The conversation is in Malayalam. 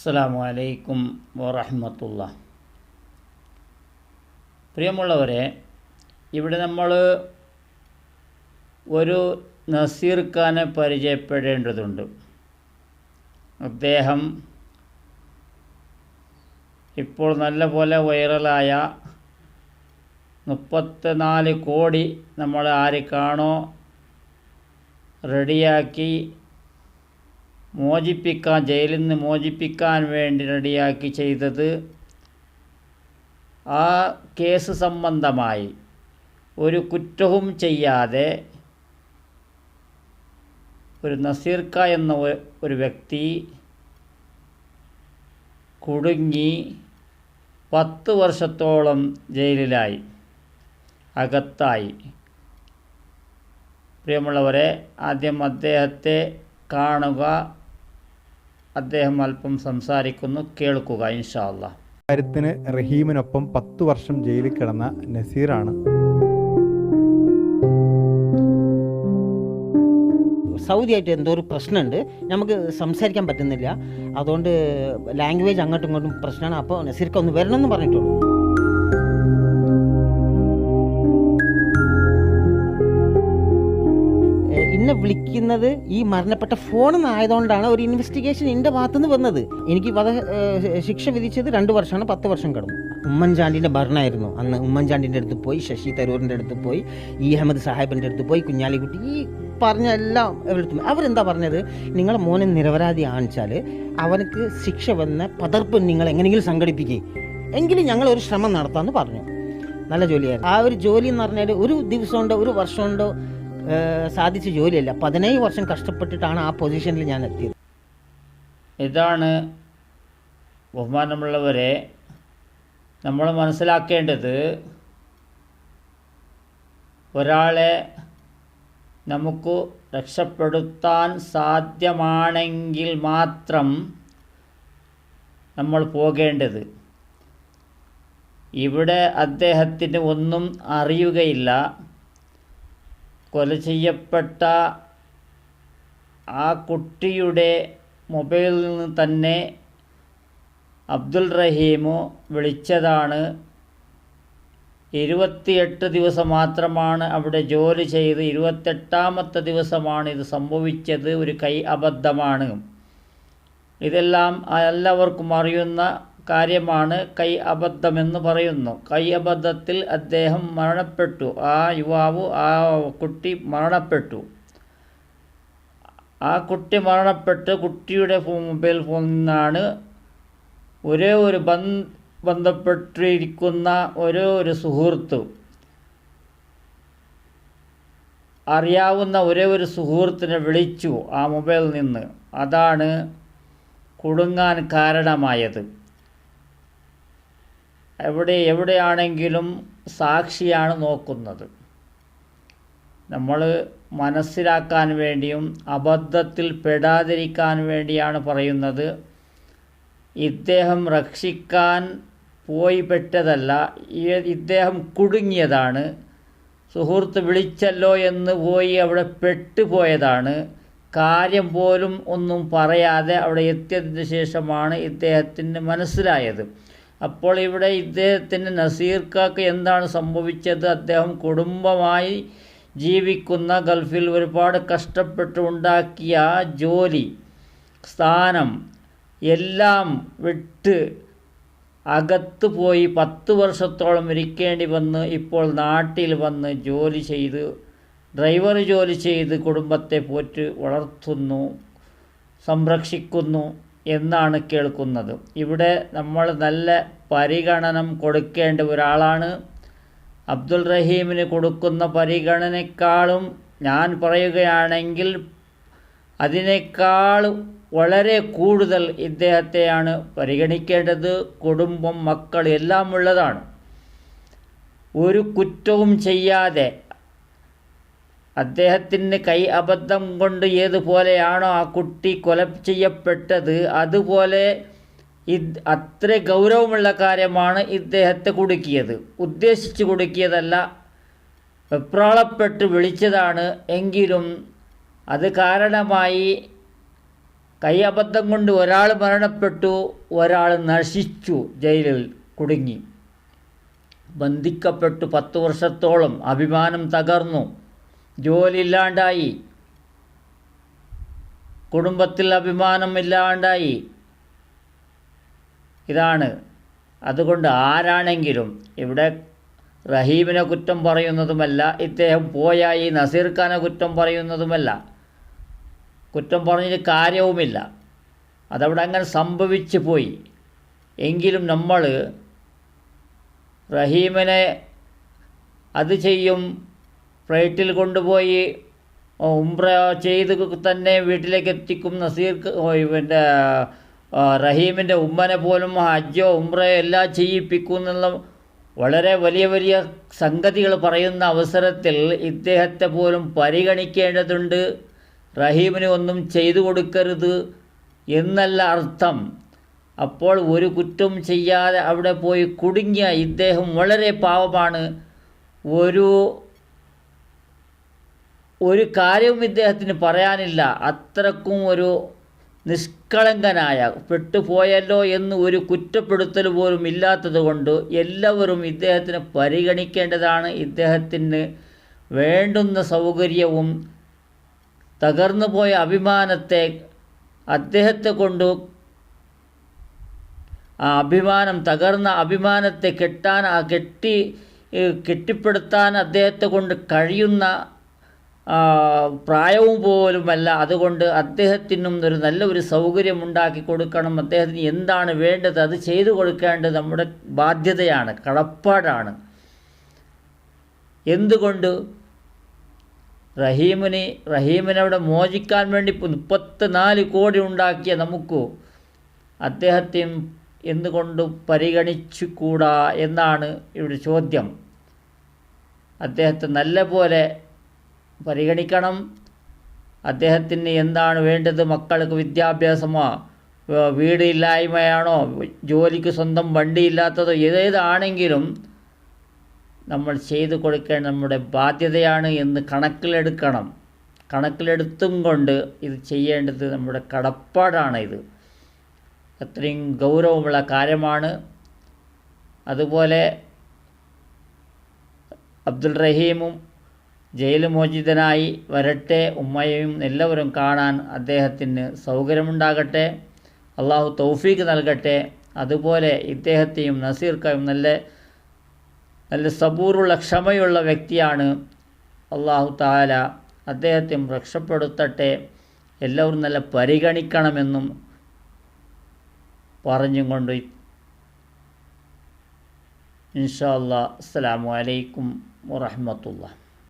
അസ്സാം വലൈക്കും വറഹമത്തുള്ള. പ്രിയമുള്ളവരെ ഇവിടെ നമ്മൾ ഒരു നസീർ ഖാനെ പരിചയപ്പെടേണ്ടതുണ്ട്. അദ്ദേഹം ഇപ്പോൾ നല്ല പോലെ വൈറലായ മുപ്പത്തിനാല് കോടി നമ്മൾ കാണോ റെഡിയാക്കി മോചിപ്പിക്കാൻ ജയിലിൽ നിന്ന് മോചിപ്പിക്കാൻ വേണ്ടി റെഡിയാക്കി ചെയ്തത് ആ കേസ് സംബന്ധമായി ഒരു കുറ്റവും ചെയ്യാതെ ഒരു നസീർക്ക എന്ന ഒരു വ്യക്തി കുടുങ്ങി പത്ത് വർഷത്തോളം ജയിലിലായി അകത്തായി. പ്രിയമുള്ളവരെ ആദ്യം അദ്ദേഹത്തെ കാണുക അദ്ദേഹം അല്പം സംസാരിക്കുന്നു കേൾക്കുക ഇൻഷാല്ല കാര്യത്തിന് റഹീമിനൊപ്പം പത്തു വർഷം ജയിലിൽ കിടന്ന നസീറാണ്. സൗദിയായിട്ട് എന്തോ ഒരു പ്രശ്നമുണ്ട്. നമുക്ക് സംസാരിക്കാൻ പറ്റുന്നില്ല. അതുകൊണ്ട് ലാംഗ്വേജ് അങ്ങോട്ടും ഇങ്ങോട്ടും പ്രശ്നമാണ്. അപ്പോൾ നസീർക്ക് ഒന്ന് വരണമെന്ന് പറഞ്ഞിട്ടുള്ളൂ. ഇന്നെ വിളിക്കുന്നത് ഈ മരണപ്പെട്ട ഫോണിൽ നിന്നായതുകൊണ്ടാണ് ഒരു ഇൻവെസ്റ്റിഗേഷൻ എന്റെ ഭാഗത്തുനിന്ന് വന്നത്. എനിക്ക് വധ ശിക്ഷ വിധിച്ചത് രണ്ട് വർഷമാണ് പത്ത് വർഷം കടന്നു. ഉമ്മൻചാണ്ടിന്റെ ഭരണമായിരുന്നു. അന്ന് ഉമ്മൻചാണ്ടിന്റെ അടുത്ത് പോയി ശശി തരൂരിന്റെ അടുത്ത് പോയി ഇ. അഹമ്മദ് സാഹിബിന്റെ അടുത്ത് പോയി കുഞ്ഞാലിക്കുട്ടി ഈ പറഞ്ഞ എല്ലാം എവിടെത്തും. അവരെന്താ പറഞ്ഞത്? നിങ്ങളെ മോനെ നിരപരാധി ആണിച്ചാൽ അവനക്ക് ശിക്ഷ വന്ന പതർപ്പ് നിങ്ങൾ എങ്ങനെയെങ്കിലും സംഘടിപ്പിക്കുക എങ്കിലും ഞങ്ങൾ ഒരു ശ്രമം നടത്താമെന്ന് പറഞ്ഞു. നല്ല ജോലിയായിരുന്നു. ആ ഒരു ജോലി എന്ന് പറഞ്ഞാൽ ഒരു ദിവസമുണ്ടോ ഒരു വർഷം കൊണ്ടോ ഏഹ്, സാധിച്ച ജോലിയല്ല. പതിനേഴ് വർഷം കഷ്ടപ്പെട്ടിട്ടാണ് ആ പൊസിഷനിൽ ഞാൻ എത്തിയത്. ഇതാണ് ബഹുമാനമുള്ളവരെ നമ്മൾ മനസ്സിലാക്കേണ്ടത് ഒരാളെ നമുക്ക് രക്ഷപ്പെടുത്താൻ സാധ്യമാണെങ്കിൽ മാത്രം നമ്മൾ പോകേണ്ടത്. ഇവിടെ അദ്ദേഹത്തിന് ഒന്നും അറിയുകയില്ല. കൊല ചെയ്യപ്പെട്ട ആ കുട്ടിയുടെ മൊബൈലിൽ നിന്ന് തന്നെ അബ്ദുൽ റഹീമു വിളിച്ചതാണ്. ഇരുപത്തിയെട്ട് ദിവസം മാത്രമാണ് അവിടെ ജോലി ചെയ്ത്. ഇരുപത്തെട്ടാമത്തെ ദിവസമാണ് ഇത് സംഭവിച്ചത്. ഒരു കൈ അബദ്ധമാണ്. ഇതെല്ലാം എല്ലാവർക്കും അറിയുന്ന കാര്യമാണ് കൈ അബദ്ധമെന്ന് പറയുന്നു. കൈ അബദ്ധത്തിൽ അദ്ദേഹം മരണപ്പെട്ടു. ആ യുവാവ് ആ കുട്ടി മരണപ്പെട്ടു. ആ കുട്ടി മരണപ്പെട്ട് കുട്ടിയുടെ മൊബൈൽ ഫോണിൽ നിന്നാണ് ഒരേ ഒരു ബന് ബന്ധപ്പെട്ടിരിക്കുന്ന ഒരേ ഒരു സുഹൃത്ത്. അറിയാവുന്ന ഒരേ ഒരു സുഹൃത്തിനെ വിളിച്ചു ആ മൊബൈലിൽ നിന്ന്. അതാണ് കുടുങ്ങാൻ കാരണമായത്. എവിടെ എവിടെയാണെങ്കിലും സാക്ഷിയാണ് നോക്കുന്നത്. നമ്മൾ മനസ്സിലാക്കാൻ വേണ്ടിയും അബദ്ധത്തിൽ പെടാതിരിക്കാൻ വേണ്ടിയാണ് പറയുന്നത്. ഇദ്ദേഹം രക്ഷിക്കാൻ പോയി പെട്ടതല്ല ഇദ്ദേഹം കുടുങ്ങിയതാണ്. സുഹൃത്ത് വിളിച്ചല്ലോ എന്ന് പോയി അവിടെ പെട്ടുപോയതാണ് കാര്യം പോലും ഒന്നും പറയാതെ അവിടെ എത്തിയതിന് ശേഷമാണ് ഇദ്ദേഹത്തിന് മനസ്സിലായത്. അപ്പോൾ ഇവിടെ ഇദ്ദേഹത്തിന് നസീർക്കാക്ക് എന്താണ് സംഭവിച്ചത്? അദ്ദേഹം കുടുംബമായി ജീവിക്കുന്ന ഗൾഫിൽ ഒരുപാട് കഷ്ടപ്പെട്ട് ഉണ്ടാക്കിയ ജോലി സ്ഥാനം എല്ലാം വിട്ട് അകത്ത് പോയി പത്ത് വർഷത്തോളം ഇരിക്കേണ്ടി വന്ന് ഇപ്പോൾ നാട്ടിൽ വന്ന് ജോലി ചെയ്ത് ഡ്രൈവർ ജോലി ചെയ്ത് കുടുംബത്തെ പോറ്റ് വളർത്തുന്നു സംരക്ഷിക്കുന്നു. എന്നാണ് കേൾക്കുന്നത്. ഇവിടെ നമ്മൾ നല്ല പരിഗണനം കൊടുക്കേണ്ട ഒരാളാണ്. അബ്ദുൽ റഹീമിന് കൊടുക്കുന്ന പരിഗണനക്കാളും ഞാൻ പറയുകയാണെങ്കിൽ അതിനേക്കാൾ വളരെ കൂടുതൽ ഇദ്ദേഹത്തെയാണ് പരിഗണിക്കേണ്ടത്. കുടുംബം മക്കൾ എല്ലാം ഉള്ളതാണ്. ഒരു കുറ്റവും ചെയ്യാതെ അദ്ദേഹത്തിന് കൈ അബദ്ധം കൊണ്ട് ഏതുപോലെയാണോ ആ കുട്ടി കൊല ചെയ്യപ്പെട്ടത് അതുപോലെ ഇത് അത്ര ഗൗരവമുള്ള കാര്യമാണ് ഇദ്ദേഹത്തെ കുടുക്കിയത്. ഉദ്ദേശിച്ച് കുടുക്കിയതല്ല വെപ്രാളപ്പെട്ട് വിളിച്ചതാണ്. എങ്കിലും അത് കാരണമായി കൈ അബദ്ധം കൊണ്ട് ഒരാൾ മരണപ്പെട്ടു ഒരാൾ നശിച്ചു ജയിലിൽ കുടുങ്ങി. ബന്ധിക്കപ്പെട്ടു പത്ത് വർഷത്തോളം അഭിമാനം തകർന്നു. ജോലി ഇല്ലാണ്ടായി കുടുംബത്തിൽ അഭിമാനം ഇല്ലാണ്ടായി. ഇതാണ്. അതുകൊണ്ട് ആരാണെങ്കിലും ഇവിടെ റഹീമിനെ കുറ്റം പറയുന്നതുമല്ല ഇദ്ദേഹം പോയ ഈ നസീർ ഖാനെ കുറ്റം പറയുന്നതുമല്ല. കുറ്റം പറഞ്ഞിട്ട് കാര്യവുമില്ല. അതവിടെ അങ്ങനെ സംഭവിച്ചു പോയി. എങ്കിലും നമ്മൾ റഹീമിനെ അത് ചെയ്യും ഫ്ലൈറ്റിൽ കൊണ്ടുപോയി ഉംറ ചെയ്ത് തന്നെ വീട്ടിലേക്ക് എത്തിക്കും നസീർ പിന്നെ റഹീമിന്റെ ഉമ്മനെ പോലും ഹജ്ജോ ഉംറയോ എല്ലാം ചെയ്യിപ്പിക്കും എന്നുള്ള വളരെ വലിയ വലിയ സംഗതികൾ പറയുന്ന അവസരത്തിൽ ഇദ്ദേഹത്തെ പോലും പരിഗണിക്കേണ്ടതുണ്ട്. റഹീമിന് ഒന്നും ചെയ്തു കൊടുക്കരുത് എന്നല്ല അർത്ഥം. അപ്പോൾ ഒരു കുറ്റം ചെയ്യാതെ അവിടെ പോയി കുടുങ്ങിയ ഇദ്ദേഹം വളരെ പാവമാണ്. ഒരു ഒരു കാര്യവും ഇദ്ദേഹത്തിന് പറയാനില്ല. അത്രക്കും ഒരു നിഷ്കളങ്കനായ പെട്ടുപോയല്ലോ എന്ന് ഒരു കുറ്റപ്പെടുത്തൽ പോലും ഇല്ലാത്തതുകൊണ്ട് എല്ലാവരും ഇദ്ദേഹത്തിനെ പരിഗണിക്കേണ്ടതാണ്. ഇദ്ദേഹത്തിന് വേണ്ടുന്ന സൗകര്യവും തകർന്നു പോയ അഭിമാനത്തെ അദ്ദേഹത്തെ കൊണ്ട് ആ അഭിമാനം തകർന്ന അഭിമാനത്തെ കെട്ടാൻ കെട്ടി കെട്ടിപ്പടുത്താൻ അദ്ദേഹത്തെ കൊണ്ട് കഴിയുന്ന പ്രായവും പോലുമല്ല അതുകൊണ്ട് അദ്ദേഹത്തിനും ഒരു നല്ലൊരു സൗകര്യം ഉണ്ടാക്കി കൊടുക്കണം. അദ്ദേഹത്തിന് എന്താണ് വേണ്ടത്? അത് ചെയ്തു കൊടുക്കേണ്ടത് നമ്മുടെ ബാധ്യതയാണ് കടപ്പാടാണ്. എന്തുകൊണ്ട്? റഹീമിനെ റഹീമിനവിടെ മോചിക്കാൻ വേണ്ടി മുപ്പത്തി നാല് കോടി ഉണ്ടാക്കിയ നമുക്ക് അദ്ദേഹത്തെയും എന്തുകൊണ്ട് പരിഗണിച്ചുകൂടാ? എന്നാണ് ഇവിടെ ചോദ്യം. അദ്ദേഹത്തെ നല്ല പോലെ പരിഗണിക്കണം. അദ്ദേഹത്തിന് എന്താണ് വേണ്ടത്? മക്കൾക്ക് വിദ്യാഭ്യാസമോ വീട് ഇല്ലായ്മയാണോ ജോലിക്ക് സ്വന്തം വണ്ടിയില്ലാത്തതോ ഏതാണെങ്കിലും നമ്മൾ ചെയ്തു കൊടുക്കേണ്ട നമ്മുടെ ബാധ്യതയാണ് എന്ന് കണക്കിലെടുക്കണം. കണക്കിലെടുത്തും കൊണ്ട് ഇത് ചെയ്യേണ്ടത് നമ്മുടെ കടപ്പാടാണ് ഇത് അത്രയും ഗൗരവമുള്ള കാര്യമാണ്. അതുപോലെ അബ്ദുൾ റഹീമും ജയിൽ മോചിതനായി വരട്ടെ ഉമ്മയും എല്ലാവരും കാണാൻ അദ്ദേഹത്തിന് സൗകര്യമുണ്ടാകട്ടെ. അള്ളാഹു തൗഫീക്ക് നൽകട്ടെ. അതുപോലെ ഇദ്ദേഹത്തെയും നസീർക്കയും നല്ല നല്ല സബൂറുള്ള ക്ഷമയുള്ള വ്യക്തിയാണ് അള്ളാഹു താല. അദ്ദേഹത്തെയും രക്ഷപ്പെടുത്തട്ടെ. എല്ലാവരും നല്ല പരിഗണിക്കണമെന്നും പറഞ്ഞും കൊണ്ട് ഇൻഷാ അല്ലാ അസ്സലാമു അലൈക്കും വറഹമത്തുള്ള